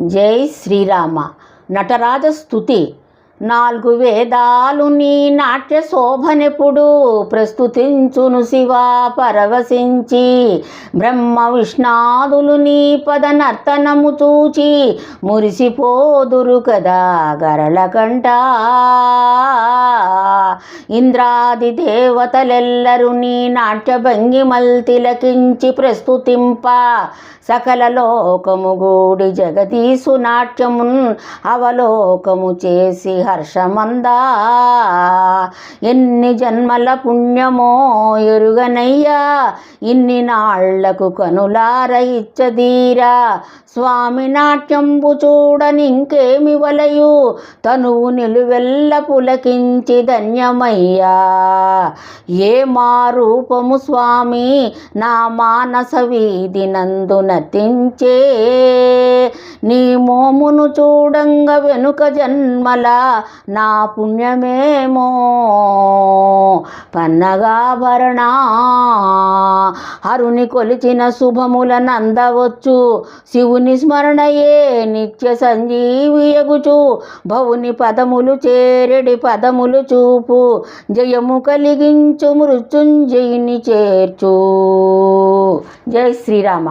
జై శ్రీరామ. నటరాజ స్తుతి నాలుగు వేదాలు నీ నాట్య శోభనెప్పుడు ప్రస్తుతించును శివ పరవశించి. బ్రహ్మ విష్ణాదులు నీ పద నర్తనము చూచి మురిసిపోదురు కదా గరళకంట ఇంద్రాది దేవతలెల్లరు నీ నాట్య భంగిమల్ తిలకించి ప్రస్తుతింప. సకల లోకము గూడి జగదీసు నాట్యమున్ అవలోకము చేసి హర్షమందా. ఎన్ని జన్మల పుణ్యమో ఎరుగనయ్యా ఇన్ని నాళ్ళకు కనులార ఇచ్చదీరా. స్వామి నాట్యంబు చూడని ఇంకేమి వలయు తనువు నిలువెల్ల పులకించి అయ్యా. ఏ మా రూపము స్వామి నా మానస వీధి నందు నతించే మోమును చూడంగ వెనుక జన్మల నా పుణ్యమేమో. పన్నగాభరణ హరుని కొలిచిన శుభములను అందవచ్చు శివుని స్మరణయే నిత్య సంజీవియగుచు భవుని పదములు చేరెడి పదములు చూపు. జయము కలిగించు మృత్యుంజయుని చేర్చు. జై శ్రీరామ.